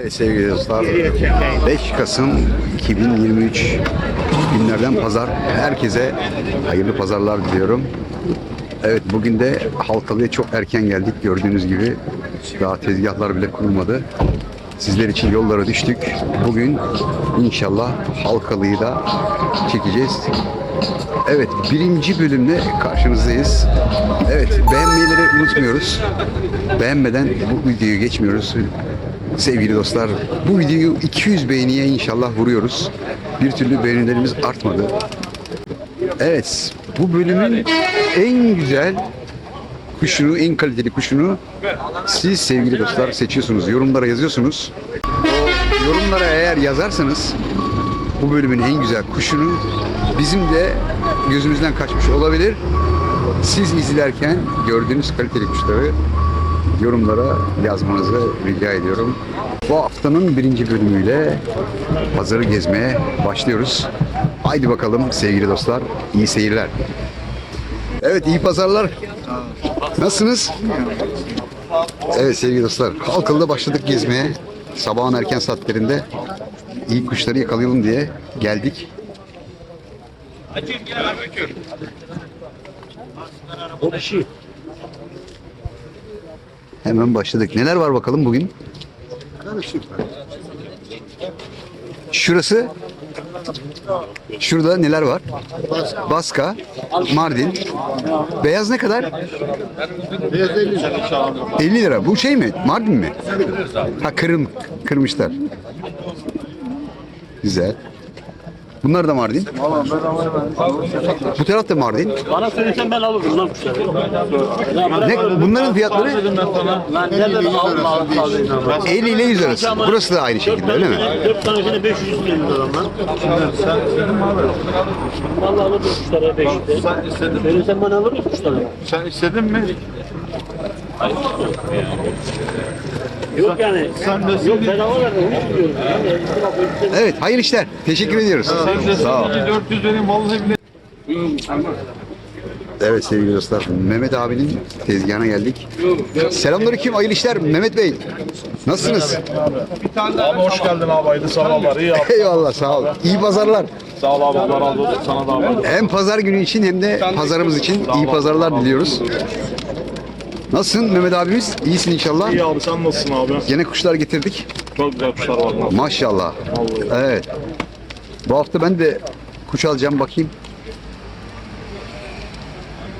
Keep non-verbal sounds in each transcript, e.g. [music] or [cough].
Evet sevgili dostlar 5 Kasım 2023 günlerden pazar herkese hayırlı pazarlar diliyorum. Evet bugün de Halkalı'ya çok erken geldik gördüğünüz gibi daha tezgahlar bile kurulmadı. Sizler için yollara düştük. Bugün inşallah Halkalı'yı da çekeceğiz. Evet birinci bölümle karşınızdayız. Evet beğenmeyi unutmuyoruz. Beğenmeden bu videoyu geçmiyoruz. Sevgili dostlar bu videoyu 200 beğeniye inşallah vuruyoruz. Bir türlü beğenilerimiz artmadı. Evet bu bölümün en güzel kuşunu, en kaliteli kuşunu siz sevgili dostlar seçiyorsunuz. Yorumlara yazıyorsunuz. Yorumlara eğer yazarsanız bu bölümün en güzel kuşunu bizim de gözümüzden kaçmış olabilir. Siz izlerken gördüğünüz kaliteli kuşları yorumlara yazmanızı rica ediyorum. Bu haftanın birinci bölümüyle pazarı gezmeye başlıyoruz. Haydi bakalım sevgili dostlar, iyi seyirler. Evet, iyi pazarlar. Nasılsınız? Evet sevgili dostlar, Halkalı'da başladık gezmeye. Sabahın erken saatlerinde iyi kuşları yakalayalım diye geldik. Hemen başladık. Neler var bakalım bugün? Şurası Şurada neler var? Baska, Mardin. Beyaz ne kadar? 50 lira. Bu şey mi? Mardin mi? Ha kırım, kırmışlar. Güzel. Bunlar da Mardin. Bu taraf da Mardin. Bana söylesen ben alırım lan kuşları. Ne, bunların fiyatları Lan nereden aldın. 50 ile 100 arası. Burası da aynı şekilde öyle mi? 4 tanesine 500 bin lira lan. Vallahi alırım kuşları 500 Sen istedin. Söylesen ben alırım kuşları. Sen istedin mi? Yok yani. Sen de Yok bedava verdim. Hiç biliyorum. Yani, Evet, hayırlı işler. Teşekkür ediyoruz. Sen Sağ ol. sadece 400 vereyim vallahi bile. Evet sevgili dostlar, Mehmet abinin tezgahına geldik. Selamünaleyküm, hayırlı işler Mehmet Bey. Nasılsınız? Abi hoş geldin abi hayırlı sabahlar iyi abi. Eyvallah, sağ ol. İyi pazarlar. Sağ ol abi Allah razı olsun sana da abi. Hem pazar günü için hem de pazarımız için iyi pazarlar diliyoruz. Nasılsın Mehmet abimiz? İyisin inşallah. İyi abi sen nasılsın abi? Yine kuşlar getirdik. Çok güzel kuşlar var. Maşallah. Evet. Bu hafta ben de kuş alacağım bakayım.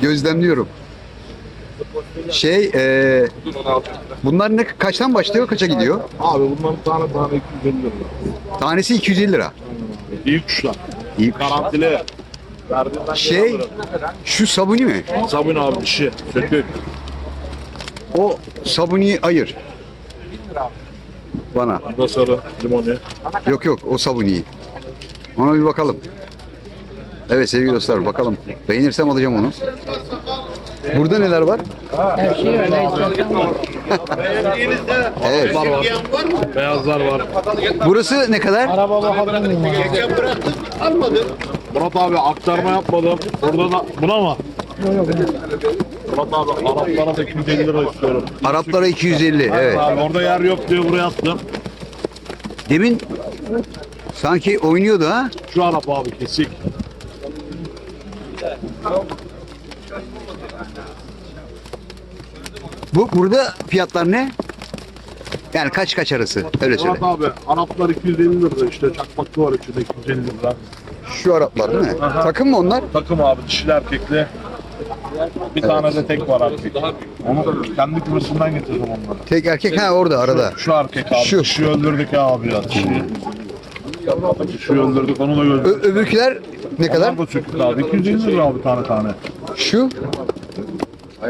Gözlemliyorum. Şey, e, bunlar ne kaçtan başlıyor, kaça gidiyor? Abi bunların tane tane 250 lira. Tanesi 250 lira. İyi kuşlar. İyi kuş. Garantili. Şey, şu sabuni mi? Sabun abi dişi. Sökük. O sabuni ayır. Bana. Bu da sarı limoni. Yok yok o sabuniyi. Ona bir bakalım. Evet sevgili dostlar bakalım. Beğenirsem alacağım onu. Burada neler var? evet. Beyazlar var. Burası ne kadar? Murat abi aktarma yapmadım. Burada da buna mı? Murat abi Araplara da 250 lira istiyorum. Araplara 250. Evet. Abi orada yer yok diye buraya attım. Demin sanki oynuyordu ha? Şu Arap abi kesik. Bu burada fiyatlar ne? Yani kaç kaç arası? Öyle söyle. Murat abi Araplar 250 lira işte çakmaklı var içinde 250 lira. Şu Araplar değil mi? Takım mı onlar? Takım abi dişili erkekli. Bir tane de tek var erkek. Onu kendi kümesinden getirdim onları. Tek erkek ha orada arada. Şu erkek abi. Şu. Dişi öldürdük abi ya. Dişi öldürdük onu da Ö- öldürdük. öbürküler ne kadar? Onlar da sökük abi. 250 lira abi tane tane. Şu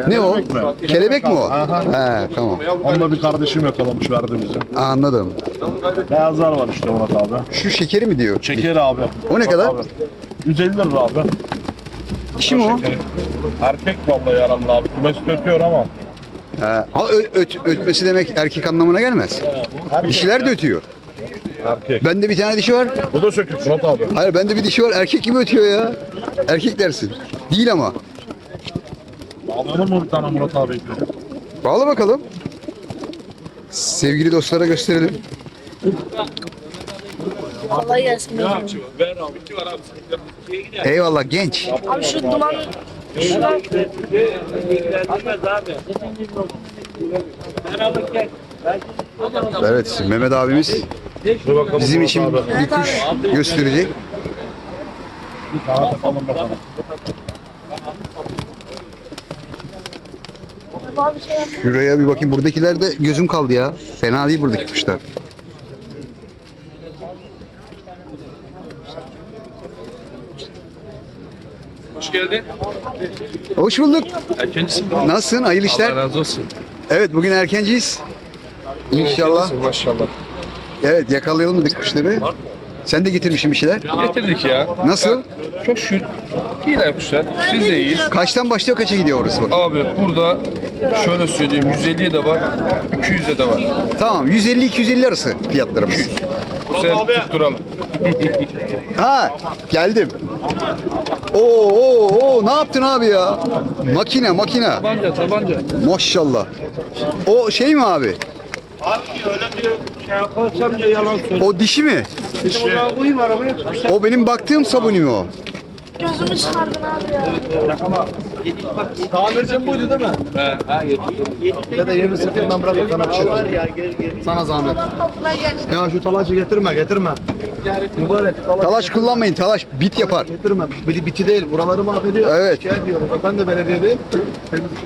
ne o? Kelebek mi? Kelebek mi o? Aha. He tamam. Onu da bir kardeşim yakalamış verdi bize. Anladım. Beyazlar var işte Murat abi. Şu şekeri mi diyor? Şeker abi. O ne kadar? Abi. 150 lira abi. Dişi mi o? Şekeri. Erkek vallahi yaramlı abi. Kümesi döküyor ama. He. Ha, ö- öt, ötmesi demek erkek anlamına gelmez. Dişiler de ötüyor. Erkek. Bende bir tane dişi var. Bu da sökük Murat abi. Hayır bende bir dişi var. Erkek gibi ötüyor ya. Erkek dersin. Değil ama. Alalım mı bir tane Murat abi? Bağla bakalım. Sevgili dostlara gösterelim. Kolay gelsin. Eyvallah genç. Abi şu duman şuradan Evet Mehmet abimiz bizim için bir kuş gösterecek. şey. Şuraya bir bakayım. Buradakiler de gözüm kaldı ya. Fena değil buradaki kuşlar. Hoş geldin. Hoş bulduk. Erkencisin. Nasılsın? Hayırlı Allah işler. razı olsun. Evet bugün erkenciyiz. İnşallah. Maşallah. Evet yakalayalım dedik kuşları. Sen de getirmişsin bir şeyler. Getirdik ya. Nasıl? Çok şükür. İyiler kuşlar. Siz de iyiyiz. Kaçtan başlıyor kaça gidiyor orası bak. Abi burada şöyle söyleyeyim 150'ye de var, 200'e de var. Tamam 150-250 arası fiyatlarımız. Sen tutturalım. Ha geldim. Oo oo oo ne yaptın abi ya? Makine makine. Tabanca tabanca. Maşallah. O şey mi abi? Abi öyle bir şey yaparsam ya yalan söylüyorum. O dişi mi? Şimdi ona arabaya. O benim baktığım sabuni mi o? Gözümü çıkardın abi ya. Tamircim buydu değil mi? Ya da yemi sırtından bırak sana bir şey. Var ya gel gel. Sana zahmet. Topla gel. Ya şu talaşı getirme getirme. Mübarek talaş Talaş kullanmayın. Talaş bit yapar. getirme. Biti, biti değil. Buraları mahvediyor. Evet. Şey diyorum. Ben de belediyedeyim.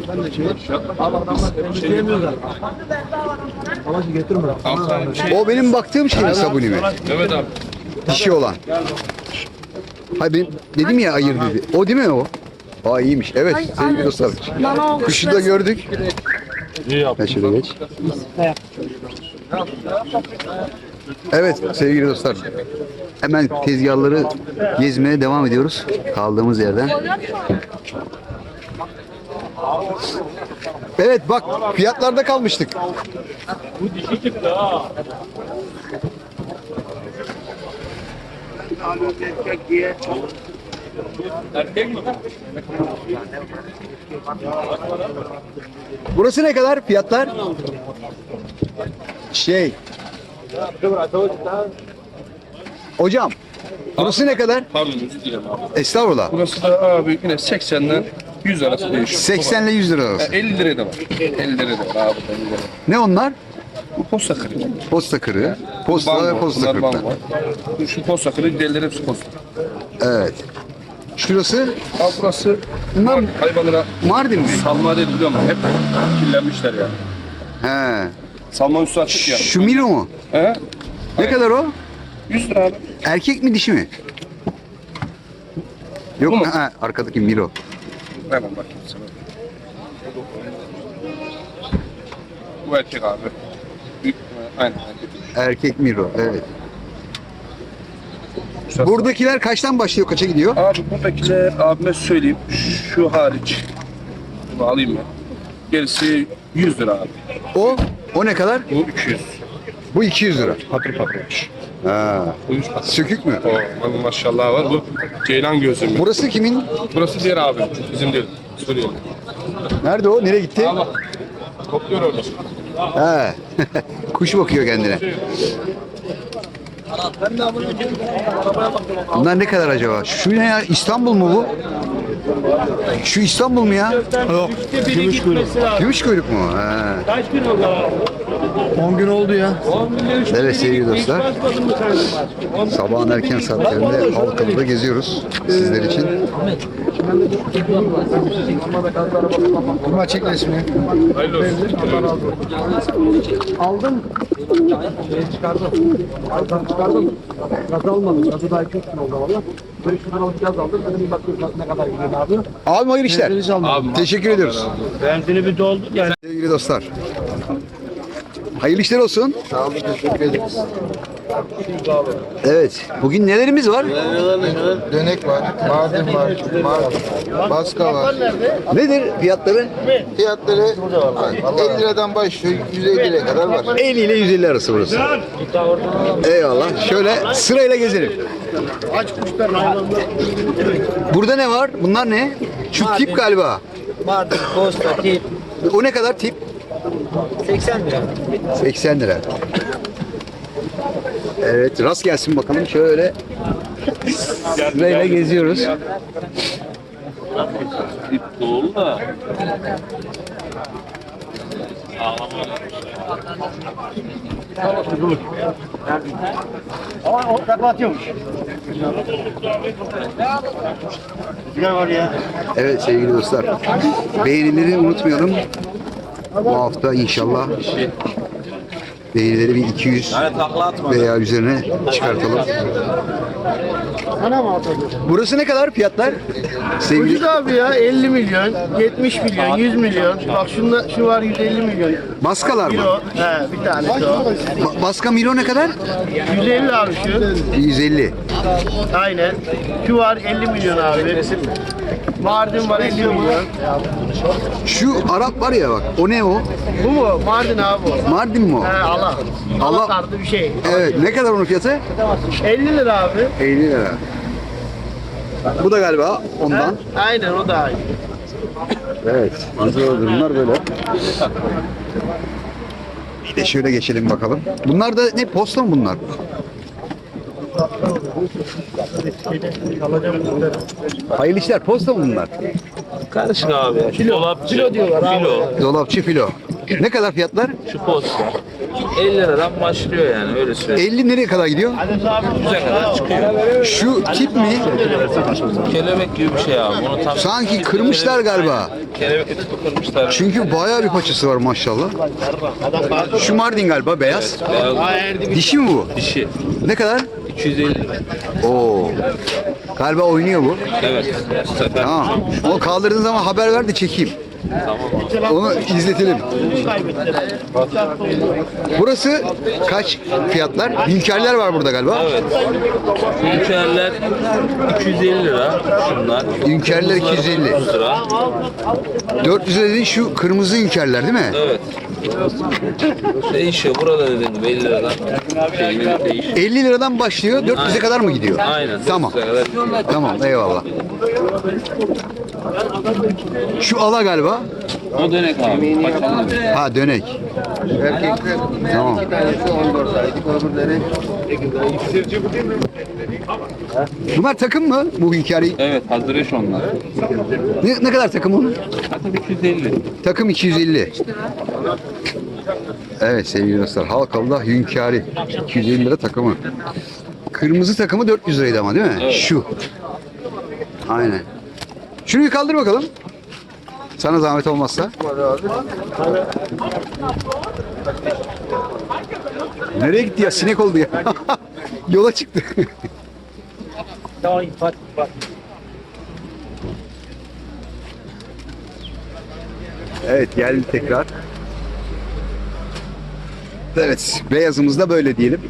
Ben de şey. Ama adamlar benim şey yemiyorlar. Talaşı getirme. O benim baktığım şey mi sabuni mi? Mehmet abi. Dişi olan. Hayır benim dedim ya ayır dedi. O değil mi o? Aa iyiymiş. Evet Ay, sevgili abi. dostlar. Bana Kuşu da gördük. Ya şöyle geç. Evet sevgili dostlar. Hemen tezgahları gezmeye devam ediyoruz. Kaldığımız yerden. Evet bak fiyatlarda kalmıştık. Bu dişi çıktı ha. Burası ne kadar fiyatlar? Şey. Hocam. Burası ne kadar? Pardon özür dilerim abi. Estağfurullah. Burası da abi yine 80'den 100 arası değişiyor. 80 ile 100 lira Ha, arası. 50 liraya da var. 50 liraya da var abi. 50 liraya. Ne onlar? Bu posta kırığı. Posta kırığı. Posta posta bunlar kırıklar. Şu posta kırığı, diğerleri hepsi posta. Evet. Şurası Abi burası Bunlar- hayvanlara Mardin mi? salma değil biliyor musun? Hep kirlenmişler ya. He. Salma üstü açık ya. Şu Miro mu? He? Ne kadar o? 100 lira abi. Erkek mi dişi mi? Yok Bu mu? ha, arkadaki Miro. Hemen bakayım sana. Bu erkek abi. Büyük, aynen erkek. Erkek Miro evet. Buradakiler kaçtan başlıyor kaça gidiyor? Abi buradakiler abime söyleyeyim. Şu hariç. Bunu alayım ben. Gerisi 100 lira abi. O o ne kadar? Bu 200. Bu 200 lira. Patır patırmış. Ha. Bu 100 patır. Sökük mü? O, maşallah var. Bu ceylan gözlü. Burası kimin? Burası diğer abi. Bizim değil. Suriyeli. Nerede o? Nereye gitti? Abi. Topluyor orada. He. [laughs] Kuş bakıyor kendine. Bunlar ne kadar acaba? Şu ne ya? İstanbul mu bu? Şu İstanbul mu ya? Yok. Biri gitmesi lazım. Gümüşkuyruk mu? He. Kaç gün oldu abi? 10 gün oldu ya. 10 gün üçte Evet sevgili dostlar. Sabahın erken saatlerinde Halkalı'da geziyoruz sizler için. Kuma çek resmi. Hayırlı olsun. Aldım. Şey çıkardım. Aldım çıkardım. Gaz almadım. Gazı daha 2 gün oldu valla. 500 liralık gaz aldım. Dedim bir bakayım gaz ne kadar gidiyor abi. Abi hayırlı işler. Almadım. Teşekkür ediyoruz. Benzini bir doldu yani. Sevgili dostlar. Hayırlı işler olsun. Sağ olun. Teşekkür ederiz. Evet. Bugün nelerimiz var? Dönek var, mardin var, mar, baska var. Nedir fiyatları? Fiyatları 50 liradan başlıyor, 150 liraya kadar var. 50 ile 150 arası burası. Eyvallah. Şöyle sırayla gezelim. Aç kuşlar. Burada ne var? Bunlar ne? Şu tip galiba. Mardin, posta, tip O ne kadar tip? 80 lira. 80 lira. Evet rast gelsin bakalım şöyle sırayla geziyoruz. İp dolu da. Evet sevgili dostlar beğenileri unutmayalım. Bu hafta inşallah beğenileri bir 200 veya üzerine çıkartalım. Burası ne kadar fiyatlar? Sevgili Ucuz abi ya 50 milyon, 70 milyon, 100 milyon. Bak şunda şu var 150 milyon. Baskalar mı? Kilo. He bir tanesi o. Baska Miro ne kadar? 150 abi şu. 150. Aynen. Şu var 50 milyon abi. Mardin var 50 milyon. Şu Arap var ya bak o ne o? Bu mu? Mardin abi bu. Mardin mi o? He Allah. Allah- Allah tarzı bir şey. Evet ne kadar onun fiyatı? 50 lira abi. 50 lira. Bu da galiba ondan. Aynen o da aynı. Evet. Güzel durumlar böyle. Bir de şöyle geçelim bakalım. Bunlar da ne posta mı bunlar? Hayırlı işler posta mı bunlar? Karışık abi ya. Kilo. Dolapçı. Kilo diyorlar Kilo. Dolapçı filo. Ne kadar fiyatlar? Şu posta. 50 liradan başlıyor yani öyle söyleyeyim. 50 nereye kadar gidiyor? 100'e kadar çıkıyor. Şu tip mi? Kelebek gibi bir şey abi. Bunu tam Sanki kırmışlar galiba. Kelebek eti kırmışlar. Çünkü bayağı bir paçası var maşallah. Şu Mardin galiba beyaz. Beyaz Dişi mi bu? dişi. Ne kadar? 250 lira. Oo. Galiba oynuyor bu. Evet. Sefer Tamam. Onu kaldırdığın zaman haber ver de çekeyim. Onu izletelim. Burası kaç fiyatlar? Hünkârlar var burada galiba. Evet. Hünkârlar 250 lira şunlar. Hünkârlar 250. 100 lira. 400 lira dediğin şu kırmızı hünkârlar değil mi? Evet. Değişiyor. Burada dediğim gibi 50 liradan şey gibi değişiyor. 50 liradan başlıyor 400'e kadar mı gidiyor? Aynen. Tamam. 400'e kadar. Tamam eyvallah. Şu ala galiba. O dönek abi. Paçalı. Ha dönek. Erkekler Tamam. iki tanesi 14 aylık, öbürleri Bunlar takım mı bu hünkârı? Evet hazır eş onlar. Ne, ne kadar takım onun? Zaten 250. Takım 250. Evet sevgili dostlar. Halkalı'da hünkârı. 250 lira takımı. Kırmızı takımı 400 liraydı ama değil mi? Şu. Aynen. Şunu bir kaldır bakalım. Sana zahmet olmazsa. Nereye gitti ya? Sinek oldu ya. [laughs] Yola çıktı. [laughs] evet geldi tekrar. Evet beyazımız da böyle diyelim.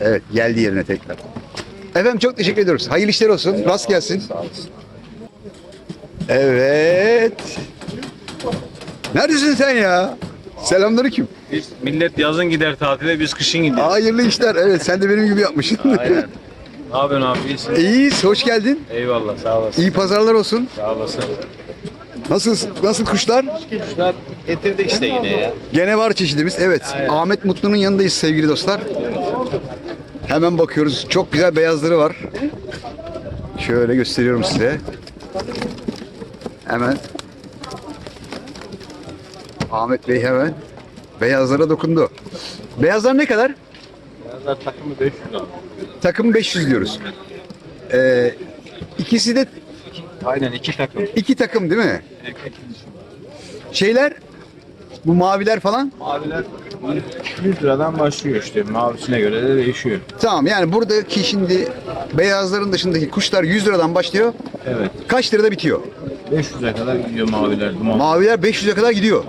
Evet geldi yerine tekrar. Efendim çok teşekkür ediyoruz. Hayırlı işler olsun. Rast gelsin. Evet. Neredesin sen ya? Selamünaleyküm. Millet yazın gider tatile, biz kışın gidiyoruz. Hayırlı işler. Evet sen de benim gibi yapmışsın. Aynen. Ne yapıyorsun abi? İyisin. İyiyiz. Hoş geldin. Eyvallah, sağ olasın. İyi pazarlar olsun. Sağ olasın. Nasıl nasıl kuşlar? Kuşlar getirdik işte yine ya. Gene var çeşidimiz. Evet. Ahmet Mutlu'nun yanındayız sevgili dostlar. Hemen bakıyoruz. Çok güzel beyazları var. Şöyle gösteriyorum size. Hemen. Ahmet Bey hemen beyazlara dokundu. Beyazlar ne kadar? Yazlar takımı 500 lira. Takım 500 diyoruz. Ee, ikisi de Aynen iki takım. iki takım değil mi? Şeyler bu maviler falan Maviler 100 liradan başlıyor işte. Mavisine göre de değişiyor. Tamam yani buradaki şimdi beyazların dışındaki kuşlar 100 liradan başlıyor. Evet. Kaç lirada bitiyor? 500'e kadar gidiyor maviler. Duman. Maviler 500'e kadar gidiyor.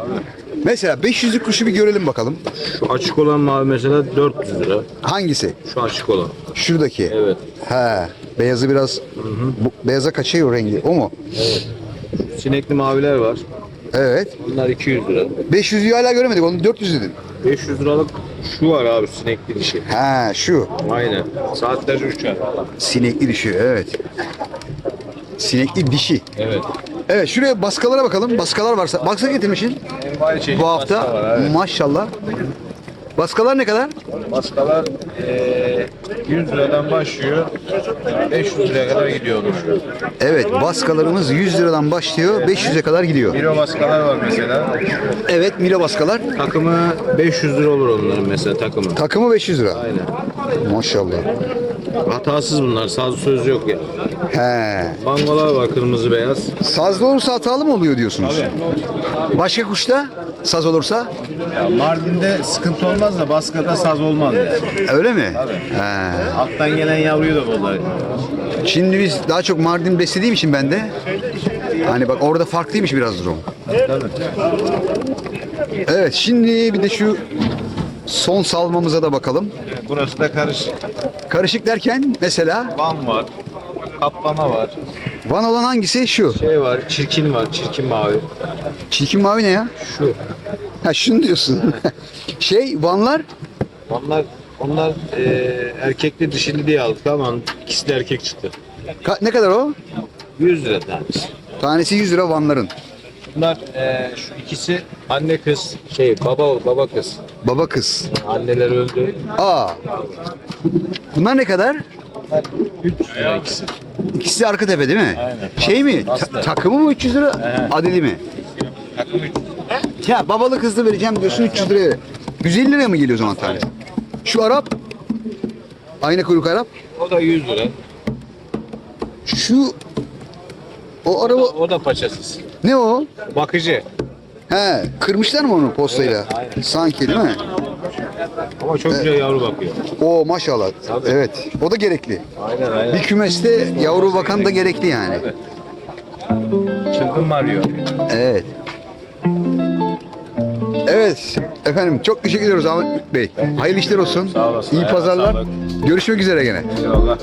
Mesela 500'lük kuşu bir görelim bakalım. Şu açık olan mavi mesela 400 lira. Hangisi? Şu açık olan. Şuradaki. Evet. He. Beyazı biraz bu, beyaza kaçıyor rengi. O mu? Sinekli maviler var. Evet. Onlar 200 lira. 500'ü hala göremedik. Onu 400 dedin. 500 liralık şu var abi sinekli dişi. He şu. Aynen. Saatlerce uçar. Sinekli dişi. Evet. Sinekli dişi. Evet. Evet şuraya baskalara bakalım. Baskalar varsa. Baksa getirmişsin bu hafta. Maşallah. Baskalar ne kadar? Baskalar eee 100 liradan başlıyor. 500 liraya kadar gidiyormuş. Evet baskalarımız 100 liradan başlıyor 500'e kadar gidiyor. Miro baskalar var mesela. Evet Milo baskalar. Takımı 500 lira olur onların mesela takımı. Takımı 500 lira. Aynen. Maşallah. Hatasız bunlar. Saz söz yok ya. He. Bangolar var kırmızı beyaz. Sazlı olursa hatalı mı oluyor diyorsunuz? Başka kuşta saz olursa Ya Mardin'de sıkıntı olmaz da Baskı'da saz olmaz yani. öyle mi? He. Alttan gelen yavruyu da bozar. Şimdi biz daha çok Mardin beslediğim için ben de hani bak orada farklıymış biraz durum. Evet şimdi bir de şu son salmamıza da bakalım. Burası da karışık. Karışık derken mesela Van var. Kaplama var. Van olan hangisi? Şu. Şey var, çirkin var, çirkin mavi. Çirkin mavi ne ya? Şu. Ha şunu diyorsun. [laughs] şey Vanlar Onlar onlar eee erkekli dişili diye aldık ama ikisi de erkek çıktı. ka- ne kadar o? 100 lira tanesi. Tanesi 100 lira Vanların. Bunlar eee, şu ikisi anne kız, şey baba baba kız. Baba kız. Anneler öldü. Aa. Bunlar ne kadar? 300 lira ikisi. İkisi arka tepe değil mi? Aynen. Şey mi? Ta- takımı mı 300 lira? Adeli mi? Takım 300 Ya babalı kızlı vereceğim diyorsun 300 liraya. 150 liraya mı geliyor o zaman tane? Şu Arap Ayna kuyruk Arap. O da 100 lira. Şu o O da, araba o da paçasız. Ne o? Bakıcı. He, kırmışlar mı onu postayla? Aynen. Sanki değil mi? Ama çok güzel yavru bakıyor. O maşallah. Evet. O da gerekli. Aynen aynen. Bir kümeste yavru bakan da gerekli yani. Çılgın Mario. Evet. Evet efendim çok teşekkür ediyoruz Ahmet Bey. Hayırlı işler olsun. Sağ olasın. İyi Ayağına pazarlar. sağlık. Görüşmek üzere gene. Eyvallah.